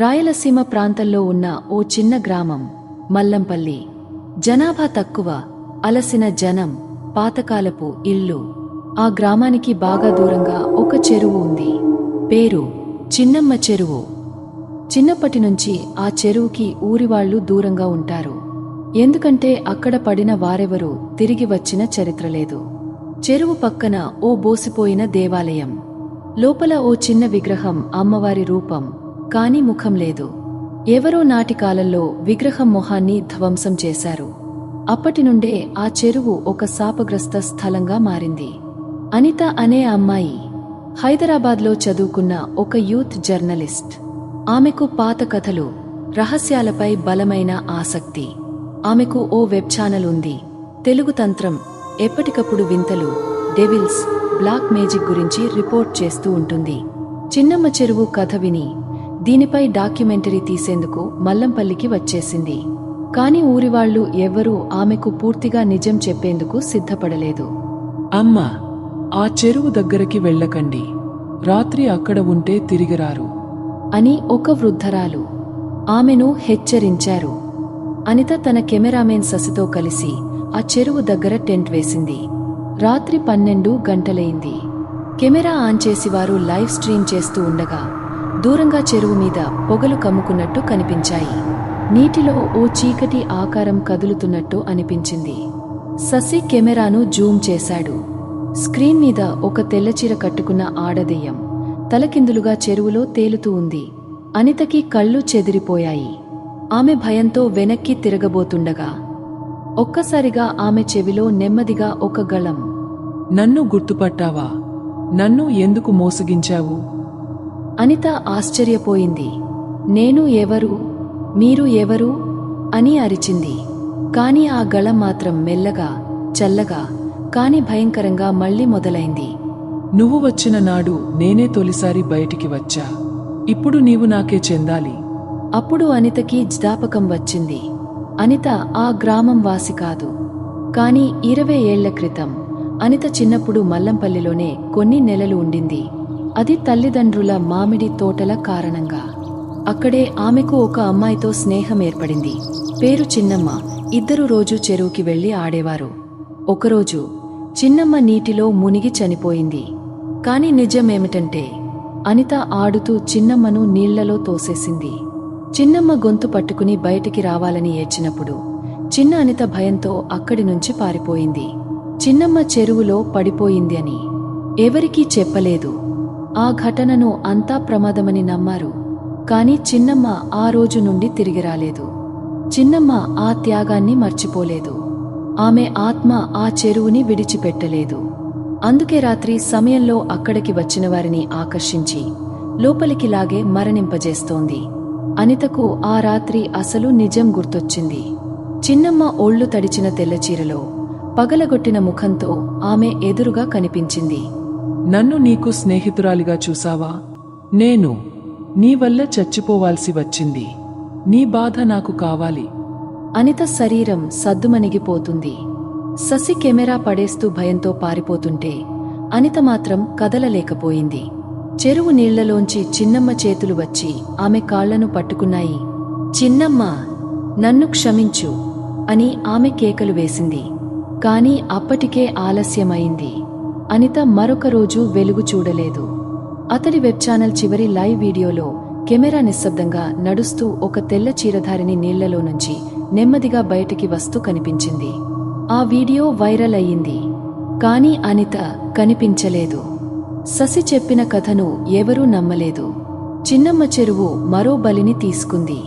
రాయలసీమ ప్రాంతంలో ఉన్న ఓ చిన్న గ్రామం మల్లంపల్లి. జనాభా తక్కువ అలసిన జనం పాతకాలపు ఇల్లు ఆ గ్రామానికి బాగా దూరంగా ఒక చెరువు ఉంది. పేరు చిన్నమ్మ చెరువు. చిన్నప్పటి నుంచి ఆ చెరువుకి ఊరివాళ్ళు దూరంగా ఉంటారు. ఎందుకంటే అక్కడ పడిన వారెవరూ తిరిగి వచ్చిన చరిత్ర లేదు. చెరువు పక్కన ఓ బోసిపోయిన దేవాలయం. లోపల ఓ చిన్న విగ్రహం అమ్మవారి రూపం. కాని ముఖం లేదు. ఎవరో నాటి కాలంలో విగ్రహం మొహాన్ని ధ్వంసం చేశారు. అప్పటి నుండే ఆ చెరువు ఒక శాపగ్రస్త స్థలంగా మారింది. అనిత అనే అమ్మాయి హైదరాబాద్లో చదువుకున్న ఒక యూత్ జర్నలిస్ట్. ఆమెకు పాత కథలు రహస్యాలపై బలమైన ఆసక్తి. ఆమెకు ఓ వెబ్ ఛానల్ ఉంది. తెలుగు తంత్రం ఎప్పటికప్పుడు వింతలు డెవిల్స్ బ్లాక్ మేజిక్ గురించి రిపోర్ట్ చేస్తూ ఉంటుంది. చిన్నమ్మ చెరువు కథ విని దీనిపై డాక్యుమెంటరీ తీసేందుకు మల్లంపల్లికి వచ్చేసింది. కాని ఊరివాళ్ళు ఎవ్వరూ ఆమెకు పూర్తిగా నిజం చెప్పేందుకు సిద్ధపడలేదు. అమ్మా ఆ చెరువు దగ్గరికి వెళ్ళకండి. రాత్రి అక్కడ ఉంటే తిరిగిరారు. అని ఒక వృద్ధరాలు ఆమెను హెచ్చరించారు. అనిత తన కెమెరామెన్ ససితో కలిసి ఆ చెరువు దగ్గర టెంట్ వేసింది. రాత్రి పన్నెండు గంటలైంది. కెమెరా ఆన్ చేసి వారు లైవ్ స్ట్రీమ్ చేస్తూ ఉండగా దూరంగా చెరువు మీద పొగలు కమ్ముకున్నట్టు కనిపించాయి. నీటిలో ఓ చీకటి ఆకారం కదులుతున్నట్టు అనిపించింది. ససి కెమెరాను జూమ్ చేశాడు. స్క్రీన్ మీద ఒక తెల్లచీర కట్టుకున్న ఆడదెయ్యం తలకిందులుగా చెరువులో తేలుతూ ఉంది. అనితకి కళ్ళు చెదిరిపోయాయి. ఆమె భయంతో వెనక్కి తిరగబోతుండగా ఒక్కసారిగా ఆమె చెవిలో నెమ్మదిగా ఒక గళం. నన్ను గుర్తుపట్టావా? నన్ను ఎందుకు మోసగించావు? అనిత ఆశ్చర్యపోయింది. నేను ఎవరు? మీరు ఎవరు? అని అరిచింది. కాని ఆ గళం మాత్రం మెల్లగా చల్లగా కాని భయంకరంగా మళ్ళీ మొదలైంది. నువ్వు వచ్చిన నాడు నేనే తొలిసారి బయటికి వచ్చా. ఇప్పుడు నీవు నాకే చెందాలి. అప్పుడు అనితకి జ్ఞాపకం వచ్చింది. అనిత ఆ గ్రామం వాసి కాదు. కాని ఇరవై ఏళ్ళ క్రితం అనిత చిన్నప్పుడు మల్లంపల్లిలోనే కొన్ని నెలలు ఉండింది. అది తల్లిదండ్రుల మామిడి తోటల కారణంగా. అక్కడే ఆమెకు ఒక అమ్మాయితో స్నేహం ఏర్పడింది. పేరు చిన్నమ్మ. ఇద్దరు రోజు చెరువుకి వెళ్ళి ఆడేవారు. ఒకరోజు చిన్నమ్మ నీటిలో మునిగి చనిపోయింది. కాని నిజమేమిటంటే అనిత ఆడుతూ చిన్నమ్మను నీళ్ళలో తోసేసింది. చిన్నమ్మ గొంతు పట్టుకుని బయటికి రావాలని ఏడ్చినప్పుడు చిన్న అనిత భయంతో అక్కడి నుంచి పారిపోయింది. చిన్నమ్మ చెరువులో పడిపోయింది అని. ఎవరికీ చెప్పలేదు. ఆ ఘటనను అంతా ప్రమాదమని నమ్మారు. కాని చిన్నమ్మ ఆ రోజు నుండి తిరిగి రాలేదు. చిన్నమ్మ ఆ త్యాగాన్ని మర్చిపోలేదు. ఆమె ఆత్మ ఆ చెరువుని విడిచిపెట్టలేదు. అందుకే రాత్రి సమయంలో అక్కడికి వచ్చిన వారిని ఆకర్షించి లోపలికి లాగే మరణింపజేస్తోంది. అనితకు ఆ రాత్రి అసలు నిజం గుర్తొచ్చింది. చిన్నమ్మ ఒళ్ళు తడిచిన తెల్లచీరలో పగలగొట్టిన ముఖంతో ఆమె ఎదురుగా కనిపించింది. నన్ను నీకు స్నేహితురాలిగా చూసావా? నేను నీ వల్ల చచ్చిపోవాల్సి వచ్చింది. నీ బాధ నాకు కావాలి. అనిత శరీరం సద్దుమణిగిపోతుంది. ససి కెమెరా పడేస్తూ భయంతో పారిపోతుంటే అనిత మాత్రం కదలలేకపోయింది. చెరువు నీళ్ళలోంచి చిన్నమ్మ చేతులు వచ్చి ఆమె కాళ్ళను పట్టుకున్నాయి. చిన్నమ్మ నన్ను క్షమించు అని ఆమె కేకలు వేసింది. కాని అప్పటికే ఆలస్యమైంది. అనిత మరొక రోజు వెలుగు చూడలేదు. అతడి వెబ్ ఛానల్ చివరి లైవ్ వీడియోలో కెమెరా నిశ్శబ్దంగా నడుస్తూ ఒక తెల్ల చీరధారిని నీళ్ళలో నుంచి నెమ్మదిగా బయటికి వస్తూ కనిపించింది. ఆ వీడియో వైరల్ అయ్యింది. కాని అనిత కనిపించలేదు. ససి చెప్పిన కథను ఎవరూ నమ్మలేదు. చిన్నమ్మ చెరువు మరో బలిని తీసుకుంది.